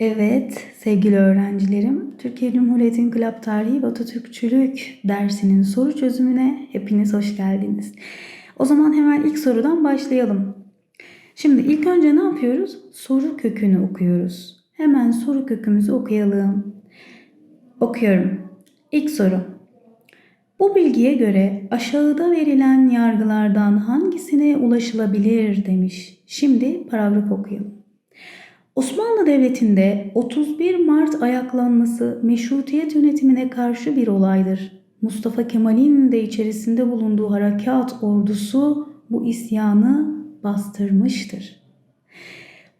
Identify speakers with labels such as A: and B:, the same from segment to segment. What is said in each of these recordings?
A: Evet sevgili öğrencilerim, Türkiye Cumhuriyeti İnkılap Tarihi ve Atatürkçülük dersinin soru çözümüne hepiniz hoş geldiniz. O zaman hemen ilk sorudan başlayalım. Şimdi ilk önce ne yapıyoruz? Soru kökünü okuyoruz. Hemen soru kökümüzü okuyalım. Okuyorum. İlk soru. Bu bilgiye göre aşağıda verilen yargılardan hangisine ulaşılabilir demiş. Şimdi paragraf okuyalım. Osmanlı Devleti'nde 31 Mart ayaklanması meşrutiyet yönetimine karşı bir olaydır. Mustafa Kemal'in de içerisinde bulunduğu harekat ordusu bu isyanı bastırmıştır.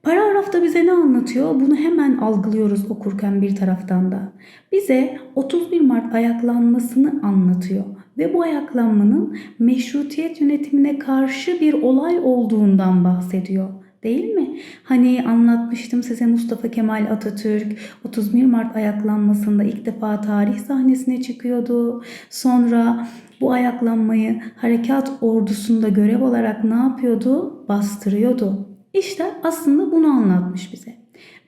A: Paragrafta bize ne anlatıyor? Bunu hemen algılıyoruz okurken bir taraftan da. Bize 31 Mart ayaklanmasını anlatıyor ve bu ayaklanmanın meşrutiyet yönetimine karşı bir olay olduğundan bahsediyor. Değil mi? Hani anlatmıştım size Mustafa Kemal Atatürk 31 Mart ayaklanmasında ilk defa tarih sahnesine çıkıyordu. Sonra bu ayaklanmayı harekat ordusunda görev olarak ne yapıyordu? Bastırıyordu. İşte aslında bunu anlatmış bize.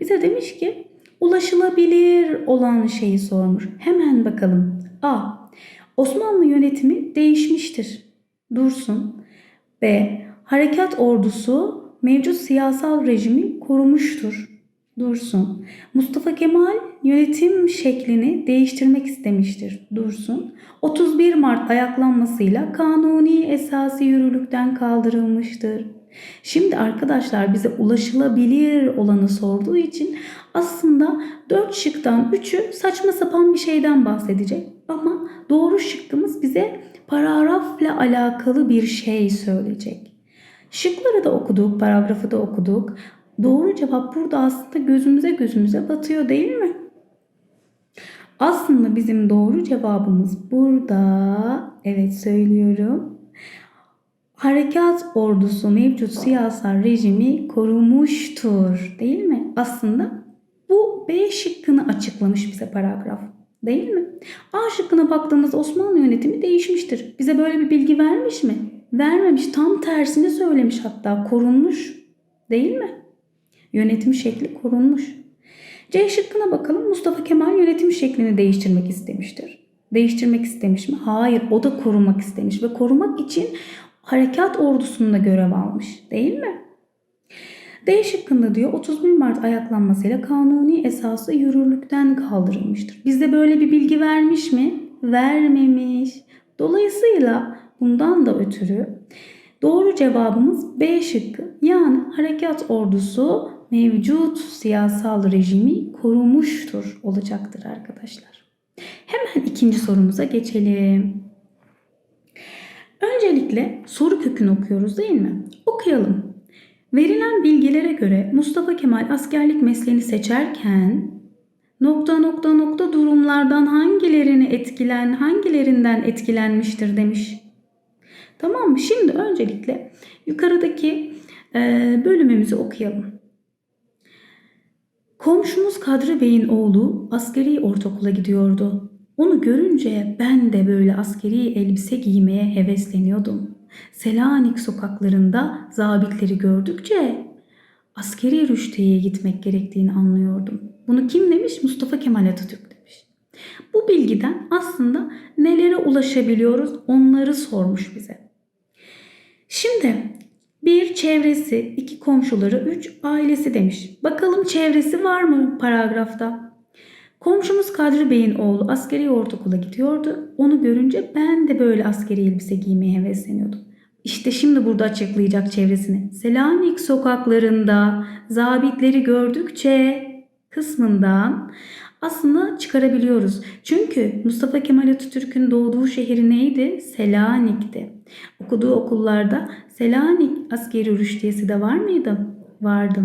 A: Bize demiş ki ulaşılabilir olan şeyi sormuş. Hemen bakalım. A. Osmanlı yönetimi değişmiştir. Dursun. B. Harekat ordusu mevcut siyasal rejimi korumuştur. Dursun. Mustafa Kemal yönetim şeklini değiştirmek istemiştir. Dursun. 31 Mart ayaklanmasıyla kanuni esası yürürlükten kaldırılmıştır. Şimdi arkadaşlar bize ulaşılabilir olanı sorduğu için aslında 4 şıktan 3'ü saçma sapan bir şeyden bahsedecek. Ama doğru şıkkımız bize paragrafla alakalı bir şey söyleyecek. Şıkları da okuduk, paragrafı da okuduk. Doğru cevap burada aslında gözümüze gözümüze batıyor değil mi? Aslında bizim doğru cevabımız burada. Evet söylüyorum. Harekat ordusu mevcut siyasal rejimi korumuştur. Değil mi? Aslında bu B şıkkını açıklamış bize paragraf. Değil mi? A şıkkına baktığımız Osmanlı yönetimi değişmiştir. Bize böyle bir bilgi vermiş mi? Vermemiş. Tam tersini söylemiş hatta. Korunmuş. Değil mi? Yönetim şekli korunmuş. C şıkkına bakalım. Mustafa Kemal yönetim şeklini değiştirmek istemiştir. Değiştirmek istemiş mi? Hayır. O da korumak istemiş ve korumak için harekat ordusunda görev almış. Değil mi? D şıkkında diyor 31 Mart ayaklanmasıyla kanuni esası yürürlükten kaldırılmıştır. Bizde böyle bir bilgi vermiş mi? Vermemiş. Dolayısıyla bundan da ötürü doğru cevabımız B şıkkı. Yani harekat ordusu mevcut siyasal rejimi korumuştur olacaktır arkadaşlar. Hemen ikinci sorumuza geçelim. Öncelikle soru kökünü okuyoruz değil mi? Okuyalım. Verilen bilgilere göre Mustafa Kemal askerlik mesleğini seçerken nokta nokta nokta durumlardan hangilerini etkilen, hangilerinden etkilenmiştir demiş. Tamam mı? Şimdi öncelikle yukarıdaki e, bölümümüzü okuyalım. Komşumuz Kadri Bey'in oğlu askeri ortaokula gidiyordu. Onu görünce ben de böyle askeri elbise giymeye hevesleniyordum. Selanik sokaklarında zabitleri gördükçe askeri rüştiyeye gitmek gerektiğini anlıyordum. Bunu kim demiş? Mustafa Kemal Atatürk demiş. Bu bilgiden aslında nelere ulaşabiliyoruz onları sormuş bize. Şimdi bir çevresi, iki komşuları, üç ailesi demiş. Bakalım çevresi var mı paragrafta? Komşumuz Kadri Bey'in oğlu askeri ortaokula gidiyordu. Onu görünce ben de böyle askeri elbise giymeye hevesleniyordum. İşte şimdi burada açıklayacak çevresini. Selanik sokaklarında zabitleri gördükçe kısmından aslında çıkarabiliyoruz. Çünkü Mustafa Kemal Atatürk'ün doğduğu şehir neydi? Selanik'ti. Okuduğu okullarda Selanik askeri rüştiyesi de var mıydı? Vardı.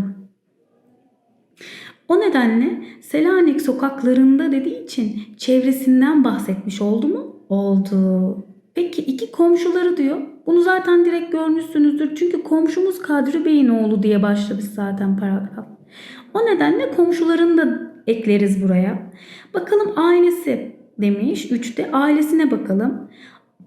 A: O nedenle Selanik sokaklarında dediği için çevresinden bahsetmiş oldu mu? Oldu. Peki iki komşuları diyor. Bunu zaten direkt görmüşsünüzdür. Çünkü komşumuz Kadri Bey'in oğlu diye başlamış zaten paragraf. O nedenle komşularını da ekleriz buraya. Bakalım ailesi demiş. Üçte ailesine bakalım.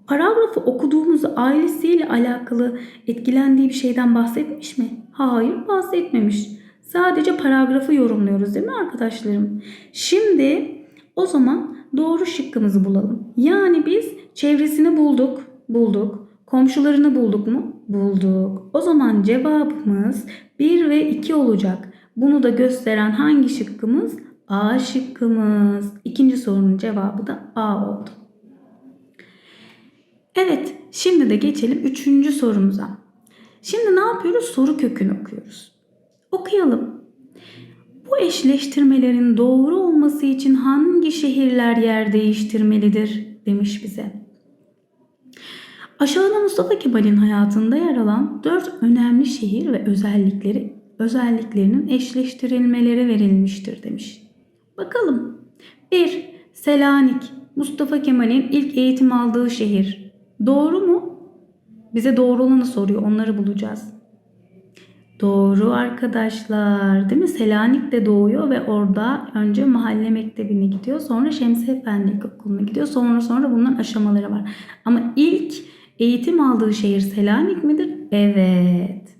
A: Paragrafı okuduğumuzda ailesiyle alakalı etkilendiği bir şeyden bahsetmiş mi? Hayır bahsetmemiş. Sadece paragrafı yorumluyoruz değil mi arkadaşlarım? Şimdi o zaman doğru şıkkımızı bulalım. Yani biz çevresini bulduk, bulduk. Komşularını bulduk mu? Bulduk. O zaman cevabımız 1 ve 2 olacak. Bunu da gösteren hangi şıkkımız? A şıkkımız. İkinci sorunun cevabı da A oldu. Evet, şimdi de geçelim üçüncü sorumuza. Şimdi ne yapıyoruz? Soru kökünü okuyoruz. Okuyalım. Bu eşleştirmelerin doğru olması için hangi şehirler yer değiştirmelidir demiş bize. Aşağıda Mustafa Kemal'in hayatında yer alan dört önemli şehir ve özellikleri özelliklerinin eşleştirilmeleri verilmiştir demiş. Bakalım. 1. Selanik. Mustafa Kemal'in ilk eğitim aldığı şehir. Doğru mu? Bize doğru olanı soruyor. Onları bulacağız. Doğru arkadaşlar. Değil mi? Selanik'te doğuyor ve orada önce mahalle mektebine gidiyor. Sonra Şemsi Efendi İlkokulu'na gidiyor. Sonra sonra bunların aşamaları var. Ama ilk eğitim aldığı şehir Selanik midir? Evet.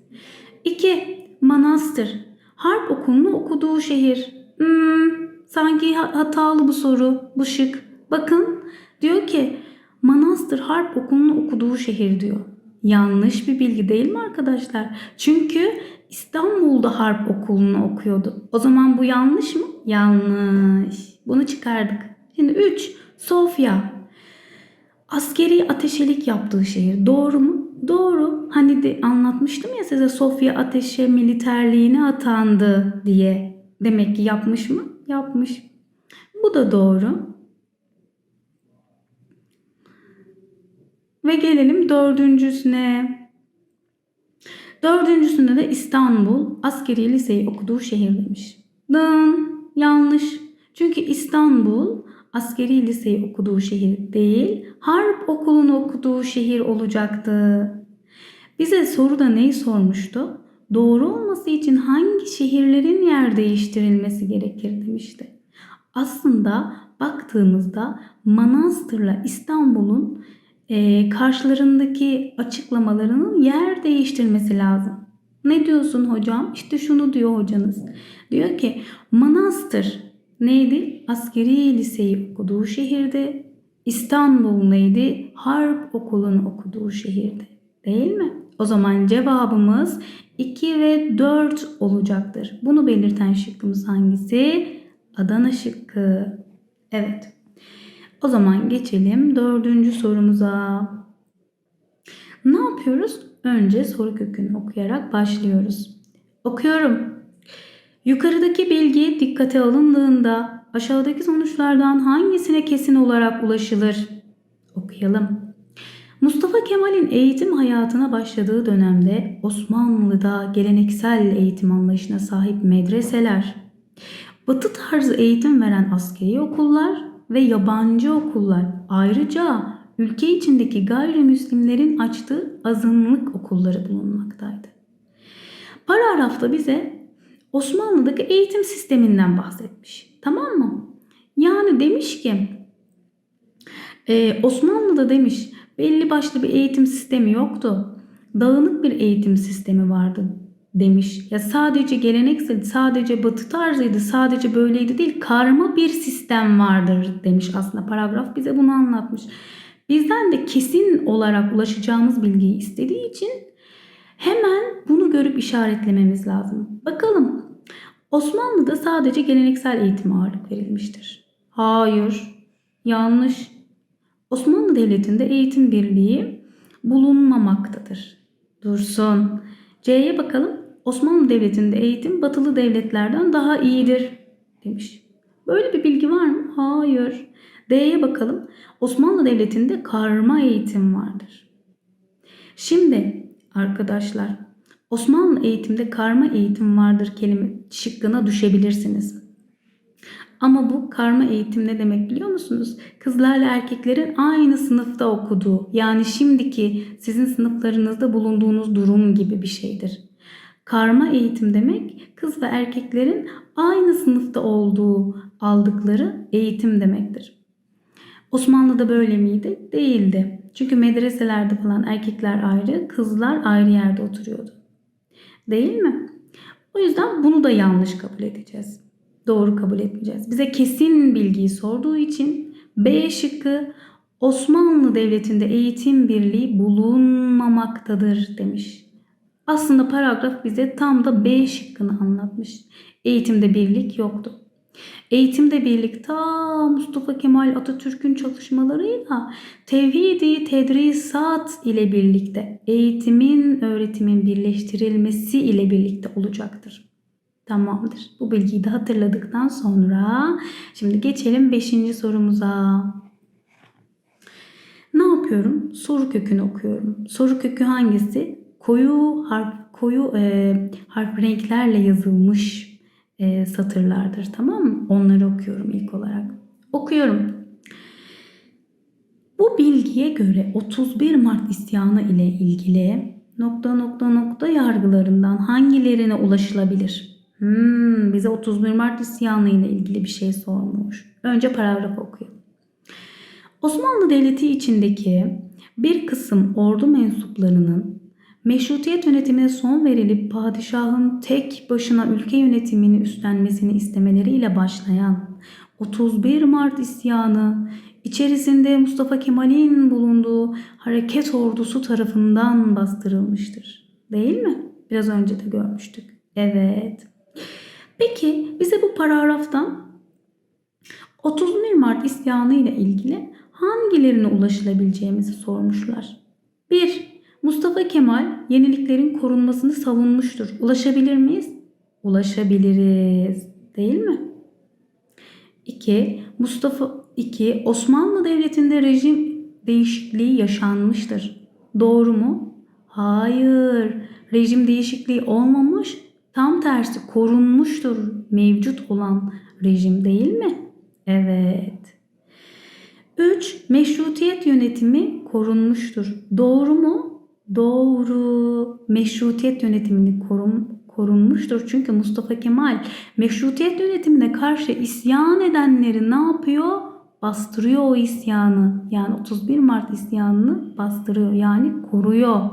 A: 2. Manastır. Harp okulunu okuduğu şehir. Hmm, sanki hatalı bu soru, bu şık. Bakın diyor ki Manastır Harp okulunu okuduğu şehir diyor. Yanlış bir bilgi değil mi arkadaşlar? Çünkü İstanbul'da harp okulunu okuyordu. O zaman bu yanlış mı? Yanlış. Bunu çıkardık. Şimdi 3. Sofya. Askeri ateşelik yaptığı şehir. Doğru mu? Doğru. Hani de anlatmıştım ya size Sofya ateşe militerliğine atandı diye. Demek ki yapmış mı? Yapmış. Bu da doğru. Ve gelelim dördüncüsüne. Dördüncüsünde de İstanbul askeri liseyi okuduğu şehir demiş. Dın yanlış. Çünkü İstanbul askeri liseyi okuduğu şehir değil, harp okulunu okuduğu şehir olacaktı. Bize soruda neyi sormuştu? Doğru olması için hangi şehirlerin yer değiştirilmesi gerekir demişti. Aslında baktığımızda Manastır'la İstanbul'un e, karşılarındaki açıklamalarının yer değiştirmesi lazım. Ne diyorsun hocam? İşte şunu diyor hocanız. Diyor ki Manastır neydi? Askeri liseyi okuduğu şehirde. İstanbul neydi? Harp okulunu okuduğu şehirde. Değil mi? O zaman cevabımız 2 ve 4 olacaktır. Bunu belirten şıkkımız hangisi? Adana şıkkı. Evet. O zaman geçelim dördüncü sorumuza. Ne yapıyoruz? Önce soru kökünü okuyarak başlıyoruz. Okuyorum. Yukarıdaki bilgi dikkate alındığında aşağıdaki sonuçlardan hangisine kesin olarak ulaşılır? Okuyalım. Mustafa Kemal'in eğitim hayatına başladığı dönemde Osmanlı'da geleneksel eğitim anlayışına sahip medreseler, batı tarzı eğitim veren askeri okullar ve yabancı okullar ayrıca ülke içindeki gayrimüslimlerin açtığı azınlık okulları bulunmaktaydı. Paragrafta bize Osmanlı'daki eğitim sisteminden bahsetmiş. Tamam mı? Yani demiş ki e, Osmanlı'da demiş belli başlı bir eğitim sistemi yoktu. Dağınık bir eğitim sistemi vardı demiş. Ya sadece geleneksel, sadece batı tarzıydı, sadece böyleydi değil, karma bir sistem vardır demiş aslında paragraf bize bunu anlatmış. Bizden de kesin olarak ulaşacağımız bilgiyi istediği için hemen bunu görüp işaretlememiz lazım. Bakalım Osmanlı'da sadece geleneksel eğitime ağırlık verilmiştir. Hayır, yanlış. Osmanlı Devleti'nde eğitim birliği bulunmamaktadır. Dursun. C'ye bakalım. Osmanlı Devleti'nde eğitim batılı devletlerden daha iyidir demiş. Böyle bir bilgi var mı? Hayır. D'ye bakalım. Osmanlı Devleti'nde karma eğitim vardır. Şimdi arkadaşlar Osmanlı eğitimde karma eğitim vardır kelime şıkkına düşebilirsiniz. Ama bu karma eğitim ne demek biliyor musunuz? Kızlarla erkeklerin aynı sınıfta okuduğu yani şimdiki sizin sınıflarınızda bulunduğunuz durum gibi bir şeydir. Karma eğitim demek kız ve erkeklerin aynı sınıfta olduğu aldıkları eğitim demektir. Osmanlı'da böyle miydi? Değildi. Çünkü medreselerde falan erkekler ayrı, kızlar ayrı yerde oturuyordu. Değil mi? O yüzden bunu da yanlış kabul edeceğiz. Doğru kabul etmeyeceğiz. Bize kesin bilgiyi sorduğu için B şıkkı Osmanlı Devleti'nde eğitim birliği bulunmamaktadır demiş. Aslında paragraf bize tam da B şıkkını anlatmış. Eğitimde birlik yoktu. Eğitimde birlik ta Mustafa Kemal Atatürk'ün çalışmalarıyla tevhidi tedrisat ile birlikte eğitimin öğretimin birleştirilmesi ile birlikte olacaktır. Tamamdır. Bu bilgiyi de hatırladıktan sonra şimdi geçelim 5. sorumuza. Ne yapıyorum? Soru kökünü okuyorum. Soru kökü hangisi? Koyu harf koyu e, harf renklerle yazılmış e, satırlardır. Tamam mı? Onları okuyorum ilk olarak. Okuyorum. Bu bilgiye göre 31 Mart isyanı ile ilgili nokta nokta nokta yargılarından hangilerine ulaşılabilir? Hmm, bize 31 Mart isyanı ilgili bir şey sormuş. Önce paragrafı okuyalım. Osmanlı Devleti içindeki bir kısım ordu mensuplarının meşrutiyet yönetimine son verilip padişahın tek başına ülke yönetimini üstlenmesini istemeleriyle başlayan 31 Mart isyanı içerisinde Mustafa Kemal'in bulunduğu hareket ordusu tarafından bastırılmıştır. Değil mi? Biraz önce de görmüştük. Evet. Peki bize bu paragraftan 31 Mart isyanı ile ilgili hangilerine ulaşılabileceğimizi sormuşlar. 1. Mustafa Kemal yeniliklerin korunmasını savunmuştur. Ulaşabilir miyiz? Ulaşabiliriz. Değil mi? 2. Mustafa 2. Osmanlı Devleti'nde rejim değişikliği yaşanmıştır. Doğru mu? Hayır. Rejim değişikliği olmamış. Tam tersi korunmuştur mevcut olan rejim değil mi? Evet. 3. Meşrutiyet yönetimi korunmuştur. Doğru mu? Doğru. Meşrutiyet yönetimini korun, korunmuştur. Çünkü Mustafa Kemal meşrutiyet yönetimine karşı isyan edenleri ne yapıyor? Bastırıyor o isyanı. Yani 31 Mart isyanını bastırıyor. Yani koruyor.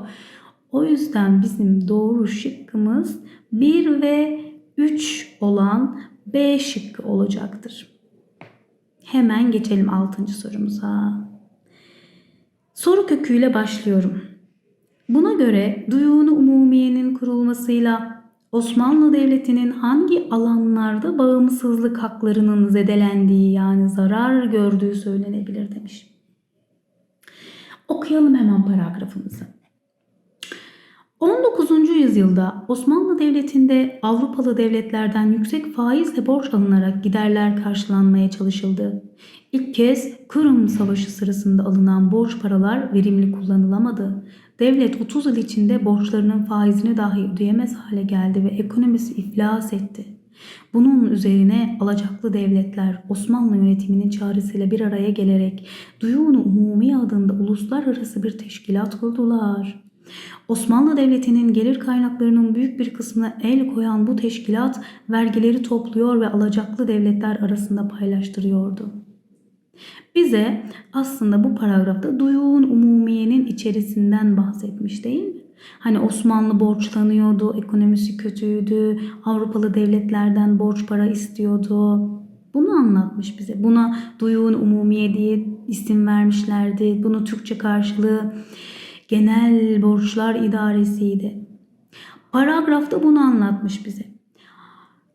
A: O yüzden bizim doğru şıkkımız 1 ve 3 olan B şıkkı olacaktır. Hemen geçelim 6. sorumuza. Soru köküyle başlıyorum. Buna göre duyunu umumiyenin kurulmasıyla Osmanlı Devleti'nin hangi alanlarda bağımsızlık haklarının zedelendiği yani zarar gördüğü söylenebilir demiş. Okuyalım hemen paragrafımızı. 19. yüzyılda Osmanlı Devleti'nde Avrupalı devletlerden yüksek faizle borç alınarak giderler karşılanmaya çalışıldı. İlk kez Kırım Savaşı sırasında alınan borç paralar verimli kullanılamadı. Devlet 30 yıl içinde borçlarının faizini dahi ödeyemez hale geldi ve ekonomisi iflas etti. Bunun üzerine alacaklı devletler Osmanlı yönetiminin çağrısıyla bir araya gelerek Duyunu Umumi adında uluslararası bir teşkilat kurdular. Osmanlı Devleti'nin gelir kaynaklarının büyük bir kısmına el koyan bu teşkilat vergileri topluyor ve alacaklı devletler arasında paylaştırıyordu. Bize aslında bu paragrafta duyuğun umumiyenin içerisinden bahsetmiş değil mi? Hani Osmanlı borçlanıyordu, ekonomisi kötüydü, Avrupalı devletlerden borç para istiyordu. Bunu anlatmış bize. Buna duyuğun umumiye diye isim vermişlerdi. Bunu Türkçe karşılığı genel borçlar idaresiydi. Paragrafta bunu anlatmış bize.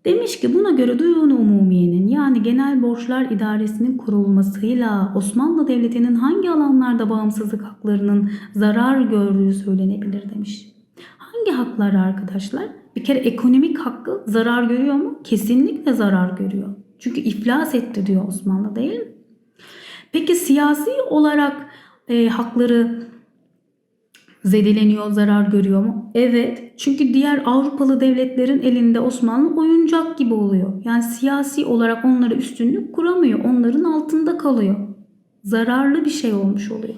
A: Demiş ki buna göre duyun umumiyenin yani genel borçlar idaresinin kurulmasıyla Osmanlı Devleti'nin hangi alanlarda bağımsızlık haklarının zarar gördüğü söylenebilir demiş. Hangi haklar arkadaşlar? Bir kere ekonomik hakkı zarar görüyor mu? Kesinlikle zarar görüyor. Çünkü iflas etti diyor Osmanlı değil mi? Peki siyasi olarak e, hakları zedeleniyor, zarar görüyor mu? Evet. Çünkü diğer Avrupalı devletlerin elinde Osmanlı oyuncak gibi oluyor. Yani siyasi olarak onlara üstünlük kuramıyor. Onların altında kalıyor. Zararlı bir şey olmuş oluyor.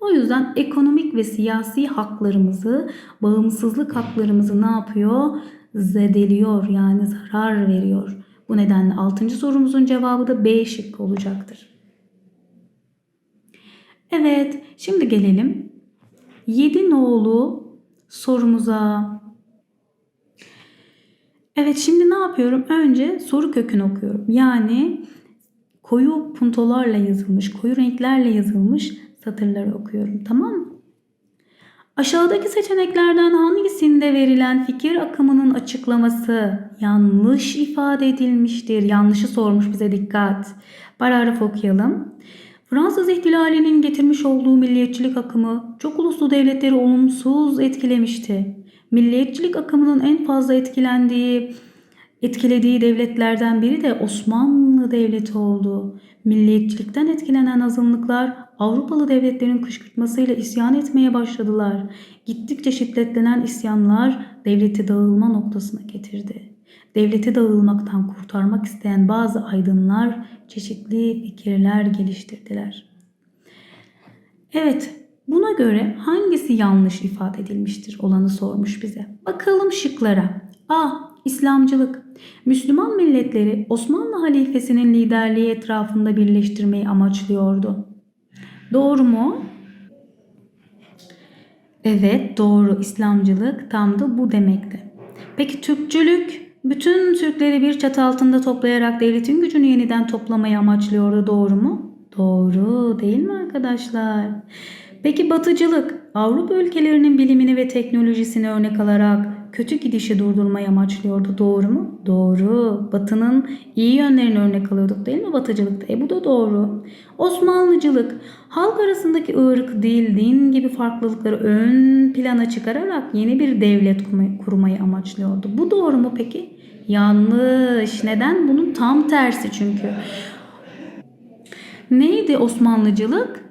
A: O yüzden ekonomik ve siyasi haklarımızı, bağımsızlık haklarımızı ne yapıyor? Zedeliyor yani zarar veriyor. Bu nedenle 6. sorumuzun cevabı da B şıkkı olacaktır. Evet, şimdi gelelim 7 nolu sorumuza. Evet şimdi ne yapıyorum? Önce soru kökünü okuyorum. Yani koyu puntolarla yazılmış, koyu renklerle yazılmış satırları okuyorum. Tamam mı? Aşağıdaki seçeneklerden hangisinde verilen fikir akımının açıklaması yanlış ifade edilmiştir? Yanlışı sormuş bize dikkat. Paragraf okuyalım. Fransız ihtilalinin getirmiş olduğu milliyetçilik akımı çok uluslu devletleri olumsuz etkilemişti. Milliyetçilik akımının en fazla etkilendiği etkilediği devletlerden biri de Osmanlı Devleti oldu. Milliyetçilikten etkilenen azınlıklar Avrupalı devletlerin kışkırtmasıyla isyan etmeye başladılar. Gittikçe şiddetlenen isyanlar devleti dağılma noktasına getirdi. Devleti dağılmaktan kurtarmak isteyen bazı aydınlar çeşitli fikirler geliştirdiler. Evet, buna göre hangisi yanlış ifade edilmiştir olanı sormuş bize. Bakalım şıklara. A. İslamcılık. Müslüman milletleri Osmanlı halifesinin liderliği etrafında birleştirmeyi amaçlıyordu. Doğru mu? Evet doğru İslamcılık tam da bu demekti. Peki Türkçülük bütün Türkleri bir çatı altında toplayarak devletin gücünü yeniden toplamayı amaçlıyordu doğru mu? Doğru değil mi arkadaşlar? Peki batıcılık Avrupa ülkelerinin bilimini ve teknolojisini örnek alarak kötü gidişi durdurmayı amaçlıyordu. Doğru mu? Doğru. Batının iyi yönlerini örnek alıyorduk değil mi batıcılıkta? E bu da doğru. Osmanlıcılık halk arasındaki ırk, dil, din gibi farklılıkları ön plana çıkararak yeni bir devlet kurmayı amaçlıyordu. Bu doğru mu peki? Yanlış. Neden? Bunun tam tersi çünkü. Neydi Osmanlıcılık?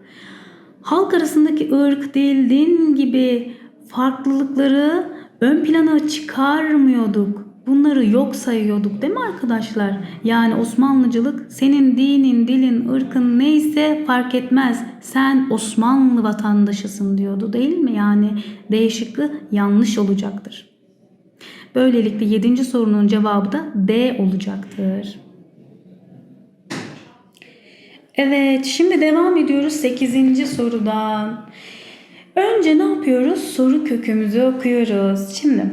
A: Halk arasındaki ırk, dil, din gibi farklılıkları ön plana çıkarmıyorduk. Bunları yok sayıyorduk değil mi arkadaşlar? Yani Osmanlıcılık senin dinin, dilin, ırkın neyse fark etmez. Sen Osmanlı vatandaşısın diyordu değil mi? Yani D şıkkı yanlış olacaktır. Böylelikle 7. sorunun cevabı da D olacaktır. Evet, şimdi devam ediyoruz 8. sorudan. Önce ne yapıyoruz? Soru kökümüzü okuyoruz. Şimdi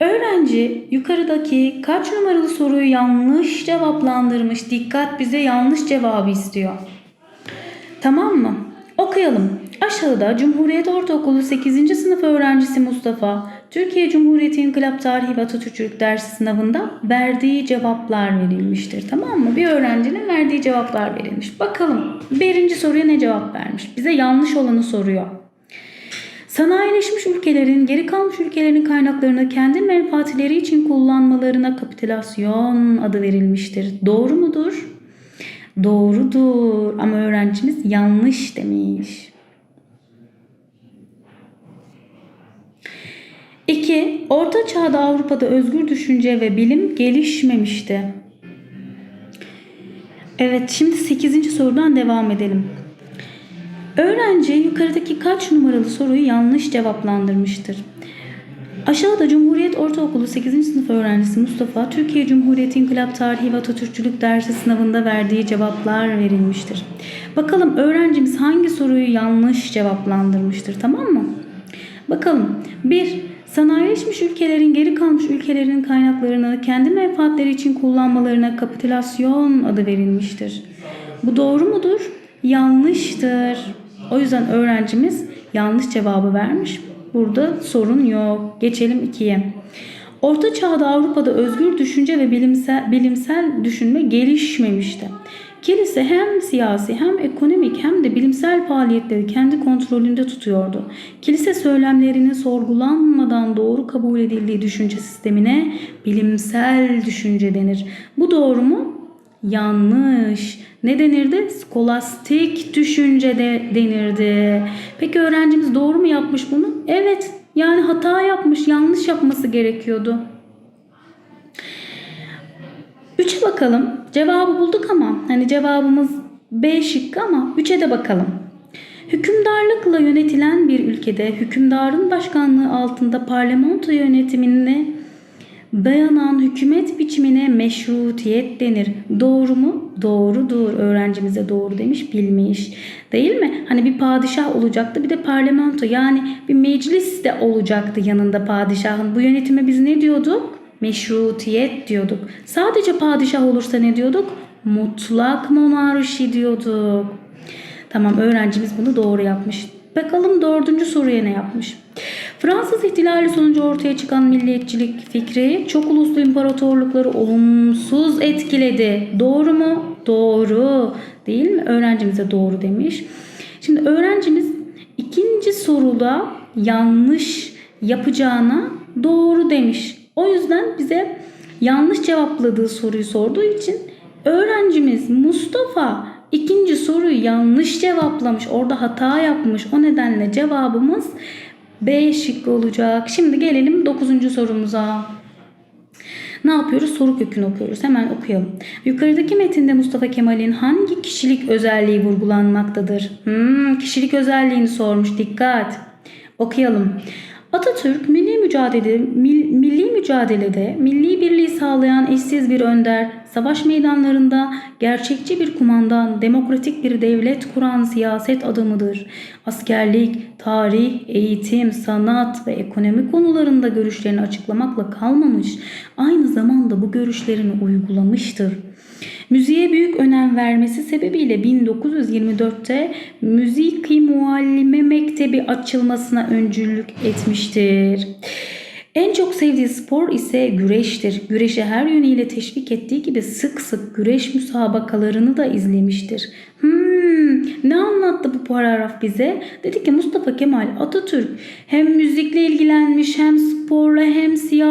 A: öğrenci yukarıdaki kaç numaralı soruyu yanlış cevaplandırmış? Dikkat bize yanlış cevabı istiyor. Tamam mı? Okuyalım. Aşağıda Cumhuriyet Ortaokulu 8. sınıf öğrencisi Mustafa, Türkiye Cumhuriyeti İnkılap Tarihi ve Atatürkçülük dersi sınavında verdiği cevaplar verilmiştir. Tamam mı? Bir öğrencinin verdiği cevaplar verilmiş. Bakalım birinci soruya ne cevap vermiş? Bize yanlış olanı soruyor. Sanayileşmiş ülkelerin geri kalmış ülkelerin kaynaklarını kendi menfaatleri için kullanmalarına kapitülasyon adı verilmiştir. Doğru mudur? Doğrudur ama öğrencimiz yanlış demiş. 2. Orta Çağ'da Avrupa'da özgür düşünce ve bilim gelişmemişti. Evet şimdi 8. sorudan devam edelim. Öğrenci yukarıdaki kaç numaralı soruyu yanlış cevaplandırmıştır? Aşağıda Cumhuriyet Ortaokulu 8. sınıf öğrencisi Mustafa, Türkiye Cumhuriyeti İnkılap Tarihi ve Atatürkçülük dersi sınavında verdiği cevaplar verilmiştir. Bakalım öğrencimiz hangi soruyu yanlış cevaplandırmıştır tamam mı? Bakalım 1. Sanayileşmiş ülkelerin geri kalmış ülkelerinin kaynaklarını kendi menfaatleri için kullanmalarına kapitülasyon adı verilmiştir. Bu doğru mudur? Yanlıştır. O yüzden öğrencimiz yanlış cevabı vermiş. Burada sorun yok. Geçelim 2'ye. Orta Çağ'da Avrupa'da özgür düşünce ve bilimsel, bilimsel düşünme gelişmemişti. Kilise hem siyasi hem ekonomik hem de bilimsel faaliyetleri kendi kontrolünde tutuyordu. Kilise söylemlerinin sorgulanmadan doğru kabul edildiği düşünce sistemine bilimsel düşünce denir. Bu doğru mu? Yanlış. Ne denirdi? Skolastik düşünce de denirdi. Peki öğrencimiz doğru mu yapmış bunu? Evet. Yani hata yapmış, yanlış yapması gerekiyordu. 3'e bakalım. Cevabı bulduk ama hani cevabımız B şıkkı ama 3'e de bakalım. Hükümdarlıkla yönetilen bir ülkede hükümdarın başkanlığı altında parlamento yönetimine dayanan hükümet biçimine meşrutiyet denir. Doğru mu? Doğrudur. Öğrencimize doğru demiş, bilmiş. Değil mi? Hani bir padişah olacaktı bir de parlamento yani bir meclis de olacaktı yanında padişahın. Bu yönetime biz ne diyorduk? Meşrutiyet diyorduk. Sadece padişah olursa ne diyorduk? Mutlak monarşi diyorduk. Tamam öğrencimiz bunu doğru yapmış. Bakalım dördüncü soruya ne yapmış? Fransız ihtilali sonucu ortaya çıkan milliyetçilik fikri çok uluslu imparatorlukları olumsuz etkiledi. Doğru mu? Doğru. Değil mi? Öğrencimiz de doğru demiş. Şimdi öğrencimiz ikinci soruda yanlış yapacağına doğru demiş. O yüzden bize yanlış cevapladığı soruyu sorduğu için öğrencimiz Mustafa ikinci soruyu yanlış cevaplamış. Orada hata yapmış. O nedenle cevabımız B şıkkı olacak. Şimdi gelelim 9. sorumuza. Ne yapıyoruz? Soru kökünü okuyoruz. Hemen okuyalım. Yukarıdaki metinde Mustafa Kemal'in hangi kişilik özelliği vurgulanmaktadır? Hmm, kişilik özelliğini sormuş. Dikkat. Okuyalım. Atatürk milli mücadele mil- milli mücadelede milli birliği sağlayan eşsiz bir önder, savaş meydanlarında gerçekçi bir kumandan, demokratik bir devlet kuran siyaset adamıdır. Askerlik, tarih, eğitim, sanat ve ekonomi konularında görüşlerini açıklamakla kalmamış, aynı zamanda bu görüşlerini uygulamıştır. Müziğe büyük önem vermesi sebebiyle 1924'te Müzik-i Muallime Mektebi açılmasına öncülük etmiştir. En çok sevdiği spor ise güreştir. Güreşi her yönüyle teşvik ettiği gibi sık sık güreş müsabakalarını da izlemiştir. Hmm, ne anlattı bu paragraf bize? Dedi ki Mustafa Kemal Atatürk hem müzikle ilgilenmiş hem sporla hem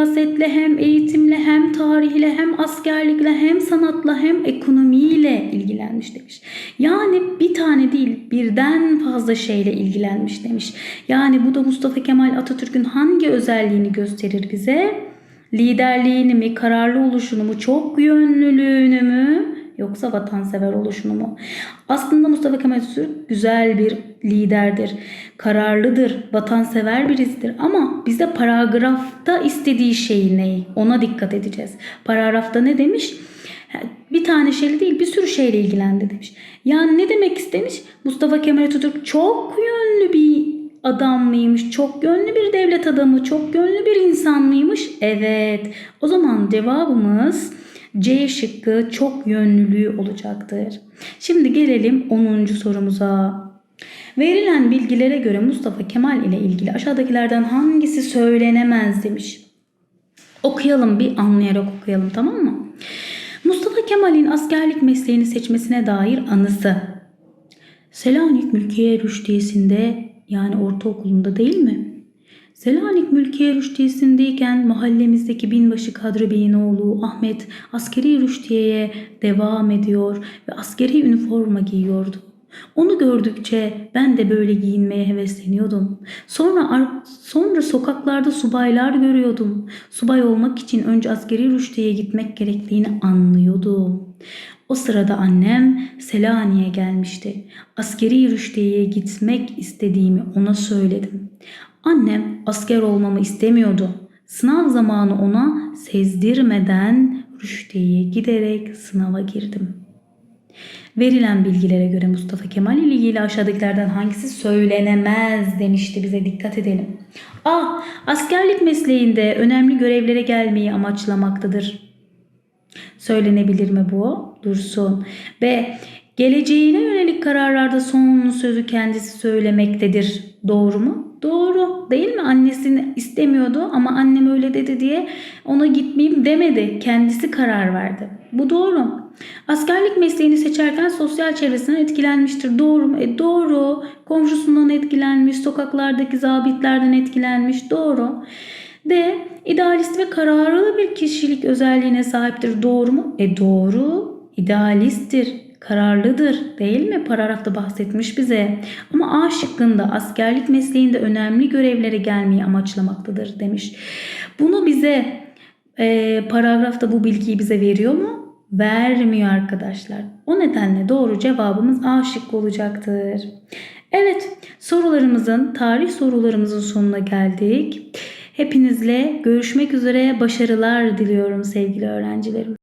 A: siyasetle hem eğitimle hem tarihle hem askerlikle hem sanatla hem ekonomiyle ilgilenmiş demiş. Yani bir tane değil birden fazla şeyle ilgilenmiş demiş. Yani bu da Mustafa Kemal Atatürk'ün hangi özelliğini gösterir bize? Liderliğini mi, kararlı oluşunu mu, çok yönlülüğünü mü yoksa vatansever oluşunu mu? Aslında Mustafa Kemal Atatürk güzel bir liderdir. Kararlıdır, vatansever birisidir ama bize paragrafta istediği şey ne? Ona dikkat edeceğiz. Paragrafta ne demiş? Bir tane şeyle değil bir sürü şeyle ilgilendi demiş. Yani ne demek istemiş? Mustafa Kemal Atatürk çok yönlü bir adam mıymış? Çok yönlü bir devlet adamı, çok yönlü bir insan mıymış? Evet. O zaman cevabımız C şıkkı çok yönlülüğü olacaktır. Şimdi gelelim 10. sorumuza. Verilen bilgilere göre Mustafa Kemal ile ilgili aşağıdakilerden hangisi söylenemez demiş. Okuyalım bir anlayarak okuyalım tamam mı? Mustafa Kemal'in askerlik mesleğini seçmesine dair anısı. Selanik Mülkiye Rüştiyesi'nde yani ortaokulunda değil mi? Selanik Mülkiye Rüştiyesi'ndeyken mahallemizdeki binbaşı Kadri Bey'in oğlu Ahmet askeri rüştiyeye devam ediyor ve askeri üniforma giyiyordu. Onu gördükçe ben de böyle giyinmeye hevesleniyordum. Sonra sonra sokaklarda subaylar görüyordum. Subay olmak için önce askeri rüştiyeye gitmek gerektiğini anlıyordum. O sırada annem Selanik'e gelmişti. Askeri rüştiyeye gitmek istediğimi ona söyledim. Annem asker olmamı istemiyordu. Sınav zamanı ona sezdirmeden rüştiyeye giderek sınava girdim. Verilen bilgilere göre Mustafa Kemal ile ilgili aşağıdakilerden hangisi söylenemez demişti bize dikkat edelim. A. Askerlik mesleğinde önemli görevlere gelmeyi amaçlamaktadır. Söylenebilir mi bu? Dursun. B. Geleceğine yönelik kararlarda son sözü kendisi söylemektedir. Doğru mu? Doğru. Değil mi? Annesini istemiyordu ama annem öyle dedi diye ona gitmeyeyim demedi. Kendisi karar verdi. Bu doğru. Askerlik mesleğini seçerken sosyal çevresinden etkilenmiştir. Doğru mu? E doğru. Komşusundan etkilenmiş, sokaklardaki zabitlerden etkilenmiş. Doğru. D. İdealist ve kararlı bir kişilik özelliğine sahiptir. Doğru mu? E doğru. İdealisttir kararlıdır değil mi? Paragrafta bahsetmiş bize. Ama A şıkkında askerlik mesleğinde önemli görevlere gelmeyi amaçlamaktadır demiş. Bunu bize e, paragrafta bu bilgiyi bize veriyor mu? Vermiyor arkadaşlar. O nedenle doğru cevabımız A şıkkı olacaktır. Evet sorularımızın tarih sorularımızın sonuna geldik. Hepinizle görüşmek üzere başarılar diliyorum sevgili öğrencilerim.